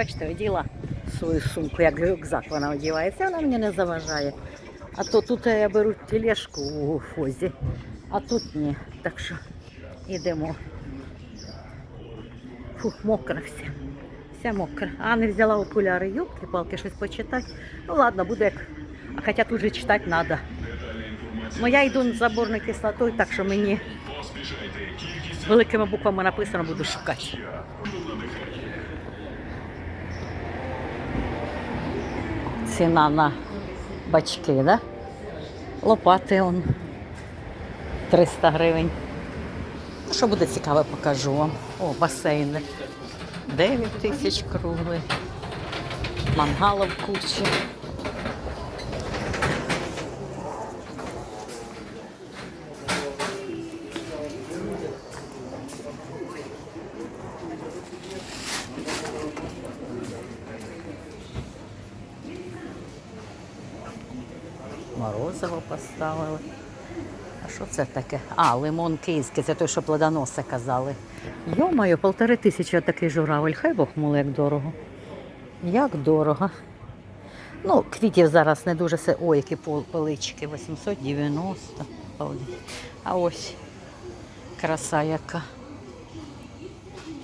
бачите, оділа свою сумку, як рюкзак вона одівається, вона мені не заважає. А то тут я беру тележку у фозі, а тут ні. Так що йдемо. Фух, мокра вся. Вся мокра. А не взяла окуляри, юбки, палки щось почитати. Ну ладно, буде як. А хоча тут же читати треба. Ну я йду з заборною кислотою, так що мені великими буквами написано, буду шукати. Ціна на бачки, да? Лопати он 300 гривень. Що буде цікаве, покажу вам. О, басейни. 9 тисяч круглий. Мангалов куча. Морозиво поставили. А що це таке? А, лимон київський, це той, що плодоноси казали. Йомаю, полтори тисячі такий журавель. Хай Бог мило, як дорого. Як дорого. Ну, квітів зараз не дуже се. Ой, які полички. 890. А ось краса яка.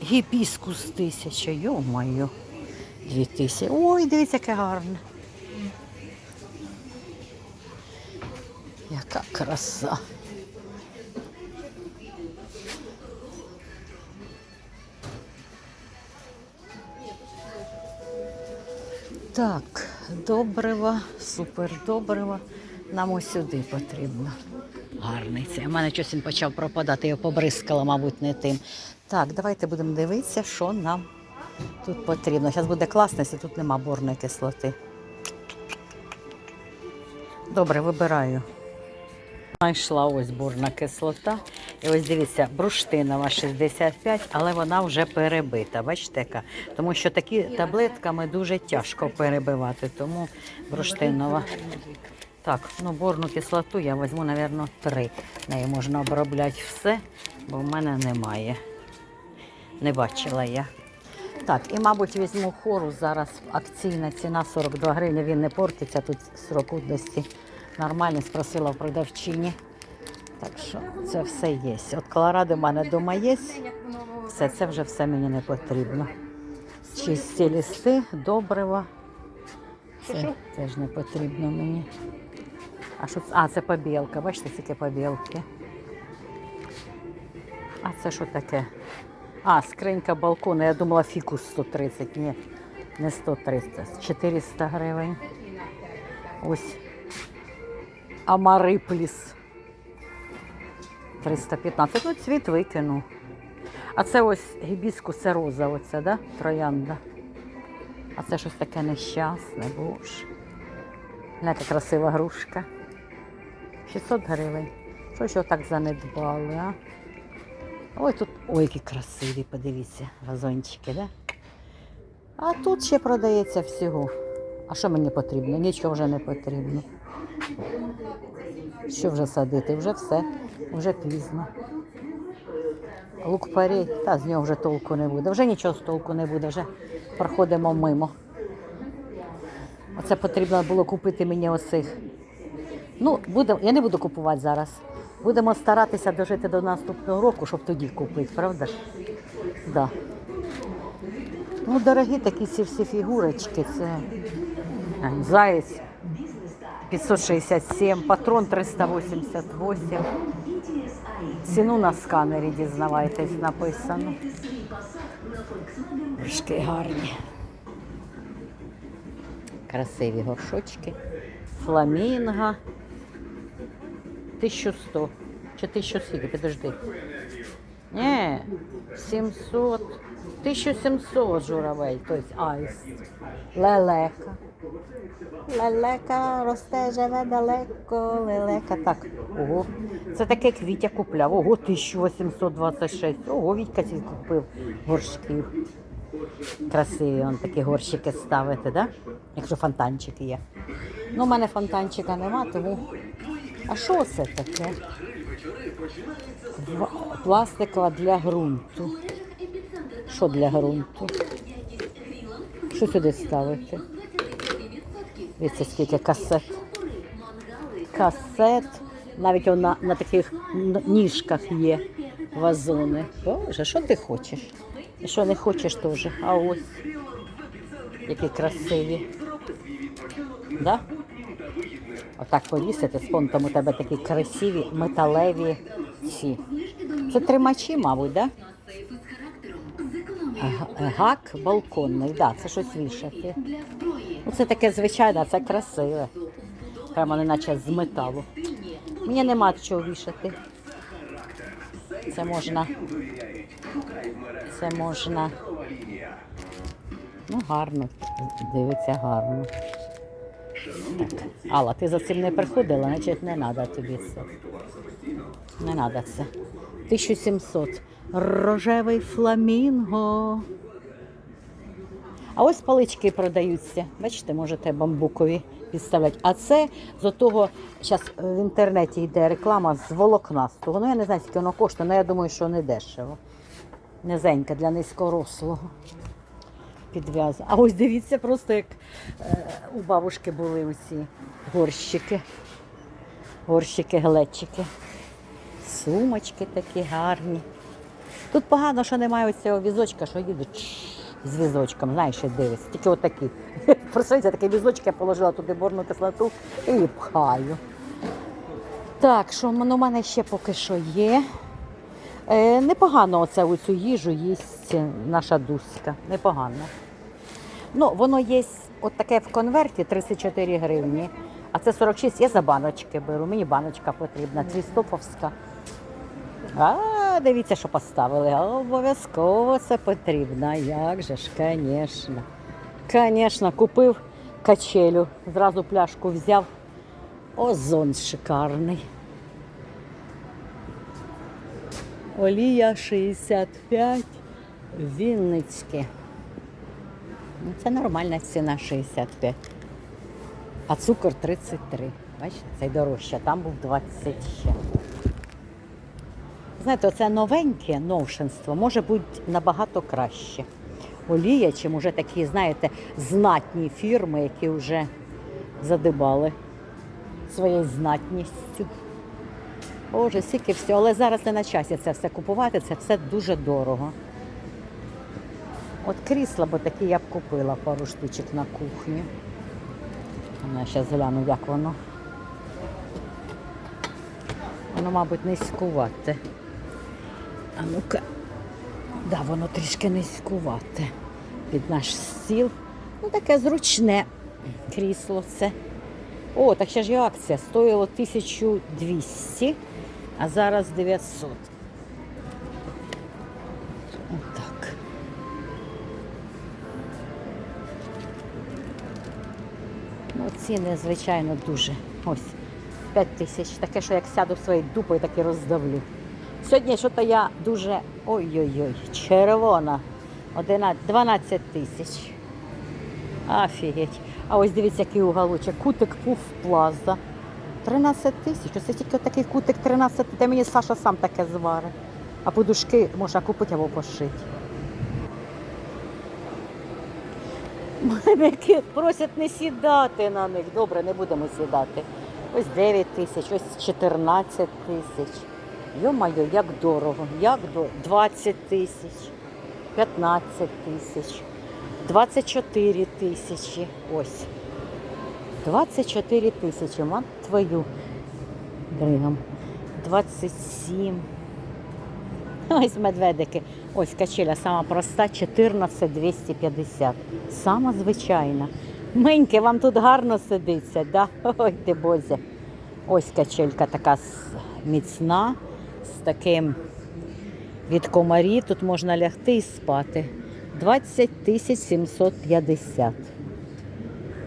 Гібіскус тисяча, йомаю. Дві тисячі. Ой, дивіться, яке гарне. Яка краса. Так, добрива, супер добрива. Нам ось сюди потрібно. Гарний це. У мене щось він почав пропадати, я його побризкала, мабуть, не тим. Так, давайте будемо дивитися, що нам тут потрібно. Зараз буде класно, якщо тут нема борної кислоти. Добре, вибираю. Знайшла ось бурна кислота. І ось дивіться, бруштинова 65, але вона вже перебита. Бачите, яка? Тому що такі таблетками дуже тяжко перебивати, тому бруштинова. Так, ну борну кислоту я візьму, мабуть, три. Нею можна обробляти все, бо в мене немає. Не бачила я. Так, і, мабуть, візьму хору зараз. Акційна ціна 42 гривні, він не портиться, тут срок годності нормальний, спросила в продавчині. Так що це все є. От колоради в мене вдома є. Все, це вже все мені не потрібно. Чисті лісти, добрива. Це теж не потрібно мені. А що? А, це побілка. Бачите, скільки побілки. А це що таке? А, скринька балкону. Я думала фікус 130. Ні, не 130. 400 гривень. Ось Амарипліс. 315. Ну, цвіт викину. А це ось гібіскус, це роза, оце, да? Троянда. А це щось таке нещасне, боже. Яка красива грушка. 600 гривень. Що ж так занедбали, а? Ой, тут, ой, які красиві, подивіться, вазончики, да? А тут ще продається всього. А що мені потрібно? Нічого вже не потрібно. Що вже садити? Вже все, вже пізно. Лук парей, та з нього вже толку не буде. Вже нічого з толку не буде, вже проходимо мимо. Оце потрібно було купити мені оцих. Ну, буде, я не буду купувати зараз. Будемо старатися дожити до наступного року, щоб тоді купити, правда? ж? Да. Ну, дорогі такі ці всі фігурочки. Це заєць 567, патрон 388. Ціну на сканері дізнавайтесь, написано. Горшки гарні. Красиві горшочки. Фламінга. 1100. Чи 1000 скільки? Підожди. Ні, 700. 1700 журавель, тобто аїст. Лелека. Лелека росте, живе далеко, лелека. Так, ого. Це таке квітя купляв. Ого, 1826. Ого, Вітька ці купив горшків. Красиві он такі горщики ставити, да? якщо фонтанчики є. Ну, у мене фонтанчика нема, тому. А що це таке? Ва- Пластикова для ґрунту. Що для ґрунту? Що сюди ставити? Дивіться, скільки касет. Касет. Навіть вона на таких ніжках є вазони. Боже, що ти хочеш? Що не хочеш теж? А ось. Які красиві. Да? Отак повісити, з понтом у тебе такі красиві металеві ці. Це тримачі, мабуть, да? Гак балконний, да, це щось вішати. Ну, це таке звичайне, це красиве. Прямо неначе з металу. Мені нема чого вішати. Це можна. Це можна. Ну, гарно. Дивиться гарно. Так. Алла, ти за цим не приходила, значить не треба тобі це. Не треба це. 1700. Рожевий фламінго. А ось палички продаються. Бачите, можете бамбукові підставляти. А це з того, зараз в інтернеті йде реклама з волокнастого. Ну я не знаю, скільки воно коштує, але я думаю, що не дешево. Низенька для низькорослого. Підв'яз. А ось дивіться, просто як е, у бабушки були оці горщики. Горщики, глечики. Сумочки такі гарні. Тут погано, що немає цього візочка, що їдуть з візочком, знаєш, і дивиться. Тільки отакі. Представляєте, такий візочок я положила туди борну кислоту і пхаю. Так, що ну, у мене ще поки що є. Е, непогано оце у цю їжу їсть наша Дуська. Непогано. Ну, воно є таке в конверті 34 гривні, а це 46, я за баночки беру. Мені баночка потрібна, твістоповська. А, дивіться, що поставили. Обов'язково це потрібно. Як же ж, звісно. Звісно, купив качелю, зразу пляшку взяв. Озон шикарний. Олія 65, Вінницьке. Ну, Це нормальна ціна 65. А цукор 33. Бачите, цей дорожче, там був 20 ще. Знаєте, оце новеньке новшинство може бути набагато краще. Олія, чим уже такі, знаєте, знатні фірми, які вже задибали своєю знатністю. Боже, стільки всього. Але зараз не на часі це все купувати, це все дуже дорого. От крісла, бо такі я б купила пару штучок на кухню. Ну, Я зараз гляну, як воно. Воно, мабуть, низькувате. А ну-ка. Да, воно трішки низькувате під наш стіл. Ну, таке зручне крісло це. О, так ще ж є акція. Стоїло 1200, а зараз 900. Отак. Ну, ціни, звичайно, дуже. Ось 5 тисяч. Таке, що як сяду своєю дупою, так і роздавлю. Сьогодні що то я дуже. Ой-ой-ой, червона. 11, 12 тисяч. Офігеть. А ось дивіться, який уголочок. Кутик пуф плаза. 13 тисяч. Оце тільки такий кутик 13 Та мені Саша сам таке зварить. А подушки можна купити або пошити. Які просять не сідати на них. Добре, не будемо сідати. Ось 9 тисяч, ось 14 тисяч. Йо-моє, як дорого, як дорого. 20 тисяч, 15 тисяч, 24 тисячі. Ось. 24 тисячі, мат твою дригом. 27. Ось медведики. Ось качеля сама проста, 14 250. Сама звичайна. Меньке, вам тут гарно сидиться, да? Ой ти бозя. Ось качелька така міцна, з таким від комарів. Тут можна лягти і спати. 20 тисяч 750.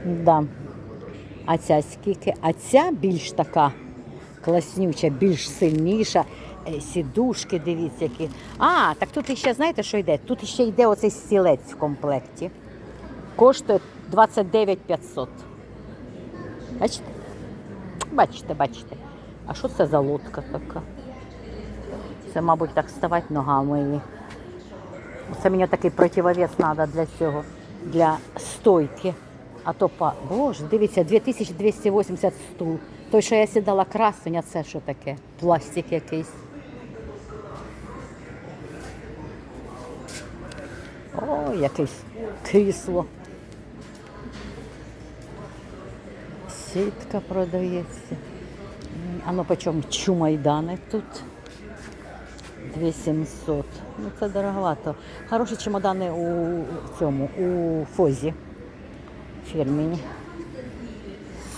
Да. А ця скільки? А ця більш така класнюча, більш сильніша. Е, Сідушки, дивіться, які. А, так тут іще, знаєте, що йде? Тут ще йде оцей стілець в комплекті. Коштує 29 500. Бачите? Бачите, бачите. А що це за лодка така? Це, мабуть, так ставати ногами. Це мені такий противовес треба для цього. для стойки. А то па. Боже, дивіться, 2280 стул. Той, що я сідала красень, а це що таке? Пластик якийсь. О, якесь крісло. Сітка продається. А ну по чому чумайдани тут? 2700. Ну це дороговато. Хороші чемодани у цьому, у Фозі фірміні.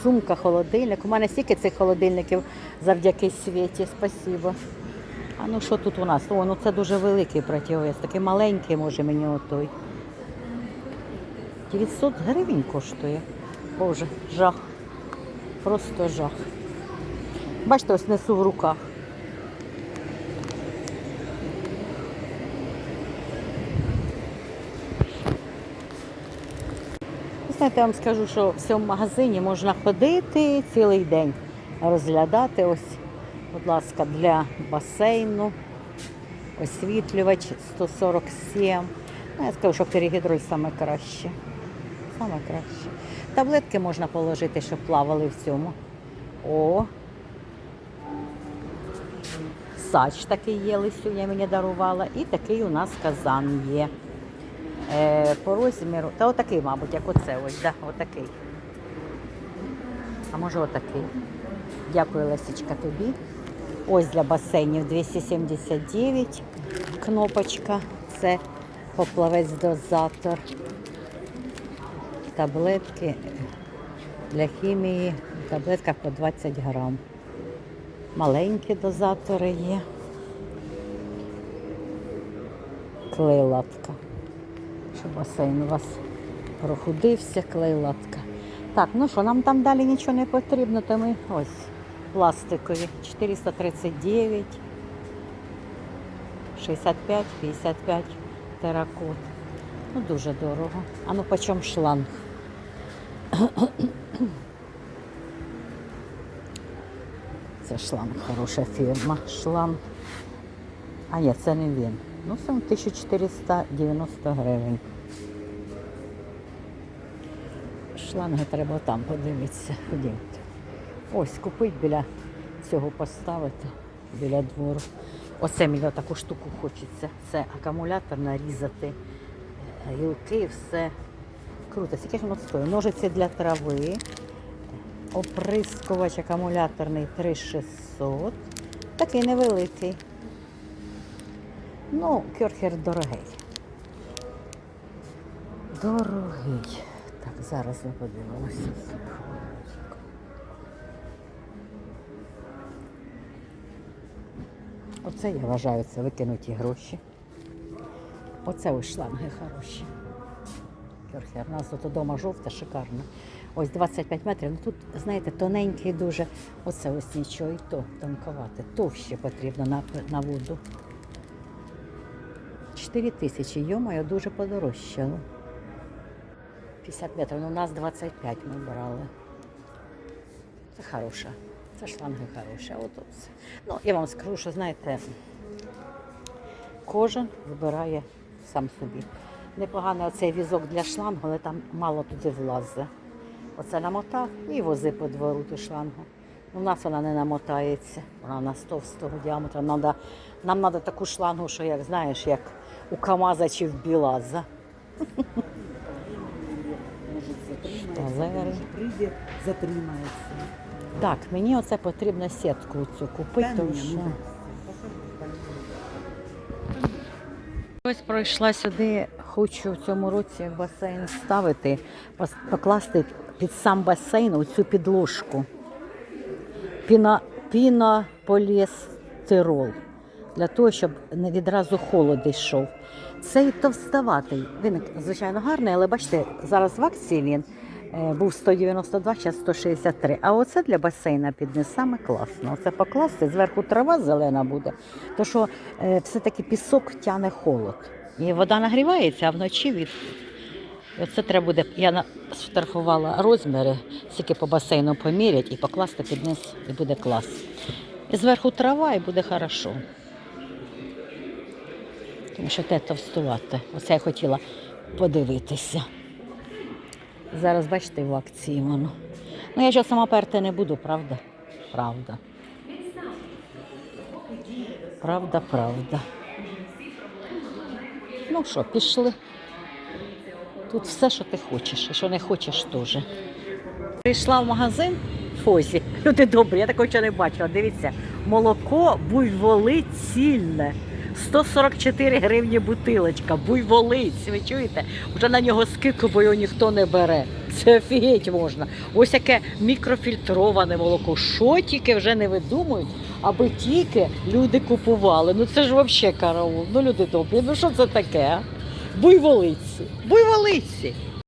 Сумка, холодильник. У мене стільки цих холодильників завдяки світі. Спасибо. А ну що тут у нас? О, ну це дуже великий противовес. Такий маленький, може мені отой. 900 гривень коштує. Боже, жах. Просто жах. Бачите, ось несу в руках. Знаєте, я вам скажу, що в цьому магазині можна ходити цілий день, розглядати ось, будь ласка, для басейну, освітлювач 147. Ну, я скажу, що перегідроль саме краще. Саме краще. Таблетки можна положити, щоб плавали в цьому. О. Сач такий є, Лисюня мені дарувала. І такий у нас казан є. Е, по розміру. Та отакий, мабуть, як оце ось, да, отакий. А може отакий. Дякую, Лесічка, тобі. Ось для басейнів 279 кнопочка. Це поплавець дозатор. Таблетки для хімії. В таблетках по 20 грам. Маленькі дозатори є. Клейлатка. Щоб басейн у вас прохудився, клейлатка. Так, ну що, нам там далі нічого не потрібно, то ми ось пластикові. 439, 65, 55 теракот. Ну, дуже дорого. А ну по чому шланг? Це шланг, хороша фірма. Шланг. А ні, це не він. Ну, це 1490 гривень. Шланги треба там подивитися. Ходімте. Ось, купить біля цього поставити, біля двору. Оце мені таку штуку хочеться. Це акумулятор нарізати, е, гілки, все. Круто, скільки ж воно стоїть? Ножиці для трави. Оприскувач акумуляторний 3600. Такий невеликий. Ну, кьорхер дорогий. Дорогий. Так, зараз ми подивимося. Оце я вважаю, це викинуті гроші. Оце ось шланги хороші. Кьорхер. У нас тут вдома жовта, шикарна. Ось 25 метрів. Ну тут, знаєте, тоненький дуже. Оце ось нічого і то тонковате. Товще потрібно на, на воду. 4 тисячі, йомаю, дуже подорожчало. 50 метрів, ну у нас 25 ми брали. Це хороша. Це шланги хороші. А от. Ну, я вам скажу, що знаєте, кожен вибирає сам собі. Непоганий оцей візок для шлангу, але там мало туди влазить. Оце намотав і вози по двору ту шлангу. У нас вона не намотається, вона у нас товстого діаметра. Нам треба таку шлангу, що як знаєш, як у КАМАЗа чи в Білаза. Шталери. Прийде, затримається. Так, мені оце потрібно сітку цю купити, тому що. ну, Ось пройшла сюди, хочу в цьому році басейн ставити, покласти під сам басейн оцю підложку. Піна, пінополіестирол. Для того, щоб не відразу холод йшов. Цей товстоватий. Він, звичайно, гарний, але бачите, зараз в акції він е, був 192, зараз 163. А оце для басейна підне саме класно. Оце покласти, зверху трава зелена буде. То що е, все-таки пісок тяне холод. І вода нагрівається, а вночі від. Оце треба буде. Я сфотографувала розміри, скільки по басейну помірять і покласти під низ, і буде клас. І зверху трава, і буде хорошо. Тому що те товстувати. Оце я хотіла подивитися. Зараз бачите в акції воно. Ну я ж сама перти не буду, правда? Правда. Правда, правда. Ну що, пішли. Тут все, що ти хочеш, і що не хочеш теж. Прийшла в магазин Фозі. Люди добрі, я такого ще не бачила. Дивіться, молоко буйволи цільне. 144 гривні бутилочка, буйволиць, ви чуєте? Вже на нього скидку, бо його ніхто не бере. Це офігеть можна. Ось яке мікрофільтроване молоко. Що тільки вже не видумують, аби тільки люди купували. Ну це ж взагалі караул. Ну люди добрі, ну що це таке? Буйволиці. Буйволиці.